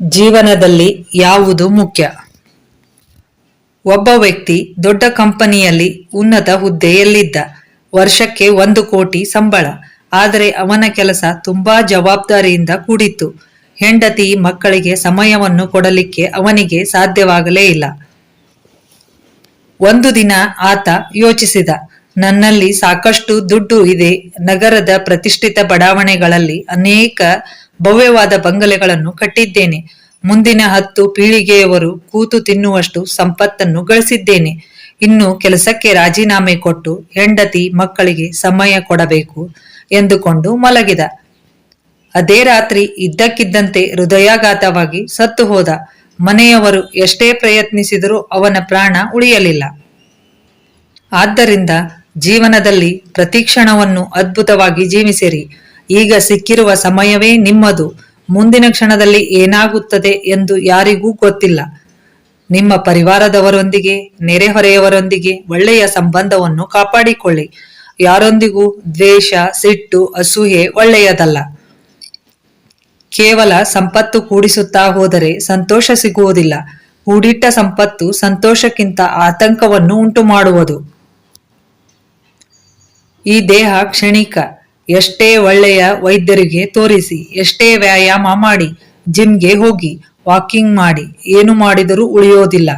ಜೀವನದಲ್ಲಿ ಯಾವುದು ಮುಖ್ಯ? ಒಬ್ಬ ವ್ಯಕ್ತಿ ದೊಡ್ಡ ಕಂಪನಿಯಲ್ಲಿ ಉನ್ನತ ಹುದ್ದೆಯಲ್ಲಿದ್ದ ವರ್ಷಕ್ಕೆ ಒಂದು ಕೋಟಿ ಸಂಬಳ. ಆದರೆ ಅವನ ಕೆಲಸ ತುಂಬಾ ಜವಾಬ್ದಾರಿಯಿಂದ ಕೂಡಿತ್ತು. ಹೆಂಡತಿ ಮಕ್ಕಳಿಗೆ ಸಮಯವನ್ನು ಕೊಡಲಿಕ್ಕೆ ಅವನಿಗೆ ಸಾಧ್ಯವಾಗಲೇ ಇಲ್ಲ. ಒಂದು ದಿನ ಆತ ಯೋಚಿಸಿದ, ನನ್ನಲ್ಲಿ ಸಾಕಷ್ಟು ದುಡ್ಡು ಇದೆ. ನಗರದ ಪ್ರತಿಷ್ಠಿತ ಬಡಾವಣೆಗಳಲ್ಲಿ ಅನೇಕ ಭವ್ಯವಾದ ಬಂಗಲೆಗಳನ್ನು ಕಟ್ಟಿದ್ದೇನೆ. ಮುಂದಿನ ಹತ್ತು ಪೀಳಿಗೆಯವರು ಕೂತು ತಿನ್ನುವಷ್ಟು ಸಂಪತ್ತನ್ನು ಗಳಿಸಿದ್ದೇನೆ. ಇನ್ನು ಕೆಲಸಕ್ಕೆ ರಾಜೀನಾಮೆ ಕೊಟ್ಟು ಹೆಂಡತಿ ಮಕ್ಕಳಿಗೆ ಸಮಯ ಕೊಡಬೇಕು ಎಂದುಕೊಂಡು ಮಲಗಿದ. ಅದೇ ರಾತ್ರಿ ಇದ್ದಕ್ಕಿದ್ದಂತೆ ಹೃದಯಾಘಾತವಾಗಿ ಸತ್ತು ಹೋದ. ಮನೆಯವರು ಎಷ್ಟೇ ಪ್ರಯತ್ನಿಸಿದರೂ ಅವನ ಪ್ರಾಣ ಉಳಿಯಲಿಲ್ಲ. ಆದ್ದರಿಂದ ಜೀವನದಲ್ಲಿ ಪ್ರತಿಕ್ಷಣವನ್ನು ಅದ್ಭುತವಾಗಿ ಜೀವಿಸಿರಿ. ಈಗ ಸಿಕ್ಕಿರುವ ಸಮಯವೇ ನಿಮ್ಮದು. ಮುಂದಿನ ಕ್ಷಣದಲ್ಲಿ ಏನಾಗುತ್ತದೆ ಎಂದು ಯಾರಿಗೂ ಗೊತ್ತಿಲ್ಲ. ನಿಮ್ಮ ಪರಿವಾರದವರೊಂದಿಗೆ, ನೆರೆಹೊರೆಯವರೊಂದಿಗೆ ಒಳ್ಳೆಯ ಸಂಬಂಧವನ್ನು ಕಾಪಾಡಿಕೊಳ್ಳಿ. ಯಾರೊಂದಿಗೂ ದ್ವೇಷ, ಸಿಟ್ಟು ಅಸೂಹೆ ಒಳ್ಳೆಯದಲ್ಲ. ಕೇವಲ ಸಂಪತ್ತು ಕೂಡಿಸುತ್ತಾ ಹೋದರೆ ಸಂತೋಷ ಸಿಗುವುದಿಲ್ಲ. ಕೂಡಿಟ್ಟ ಸಂಪತ್ತು ಸಂತೋಷಕ್ಕಿಂತ ಆತಂಕವನ್ನು ಉಂಟು ಮಾಡುವುದು ಈ ದೇಹ ಕ್ಷಣಿಕ. ಎಷ್ಟೇ ಒಳ್ಳೆಯ ವೈದ್ಯರಿಗೆ ತೋರಿಸಿ, ಎಷ್ಟೇ ವ್ಯಾಯಾಮ ಮಾಡಿ, ಜಿಮ್ಗೆ ಹೋಗಿ, ವಾಕಿಂಗ್ ಮಾಡಿ, ಏನು ಮಾಡಿದರೂ ಉಳಿಯೋದಿಲ್ಲ.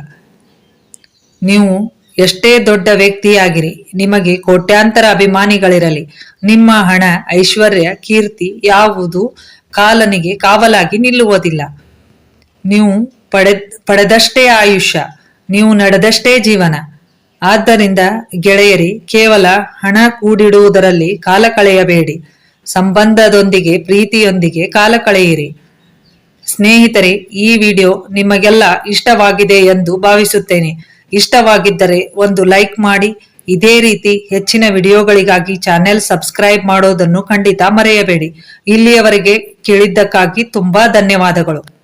ನೀವು ಎಷ್ಟೇ ದೊಡ್ಡ ವ್ಯಕ್ತಿಯಾಗಿರಿ, ನಿಮಗೆ ಕೋಟ್ಯಾಂತರ ಅಭಿಮಾನಿಗಳಿರಲಿ, ನಿಮ್ಮ ಹಣ, ಐಶ್ವರ್ಯ, ಕೀರ್ತಿ ಯಾವುದು ಕಾಲನಿಗೆ ಕಾವಲಾಗಿ ನಿಲ್ಲುವುದಿಲ್ಲ. ನೀವು ಪಡೆ ಪಡೆದಷ್ಟೇ ಆಯುಷ್ಯ, ನೀವು ನಡೆದಷ್ಟೇ ಜೀವನ. ಆದ್ದರಿಂದ ಗೆಳೆಯರಿ, ಕೇವಲ ಹಣ ಕೂಡಿಡುವುದರಲ್ಲಿ ಕಾಲ ಕಳೆಯಬೇಡಿ. ಸಂಬಂಧದೊಂದಿಗೆ, ಪ್ರೀತಿಯೊಂದಿಗೆ ಕಾಲ ಕಳೆಯಿರಿ. ಸ್ನೇಹಿತರೆ, ಈ ವಿಡಿಯೋ ನಿಮಗೆಲ್ಲ ಇಷ್ಟವಾಗಿದೆ ಎಂದು ಭಾವಿಸುತ್ತೇನೆ. ಇಷ್ಟವಾಗಿದ್ದರೆ ಒಂದು ಲೈಕ್ ಮಾಡಿ. ಇದೇ ರೀತಿ ಹೆಚ್ಚಿನ ವಿಡಿಯೋಗಳಿಗಾಗಿ ಚಾನೆಲ್ ಸಬ್ಸ್ಕ್ರೈಬ್ ಮಾಡೋದನ್ನು ಖಂಡಿತ ಮರೆಯಬೇಡಿ. ಇಲ್ಲಿಯವರೆಗೆ ಕೇಳಿದ್ದಕ್ಕಾಗಿ ತುಂಬಾ ಧನ್ಯವಾದಗಳು.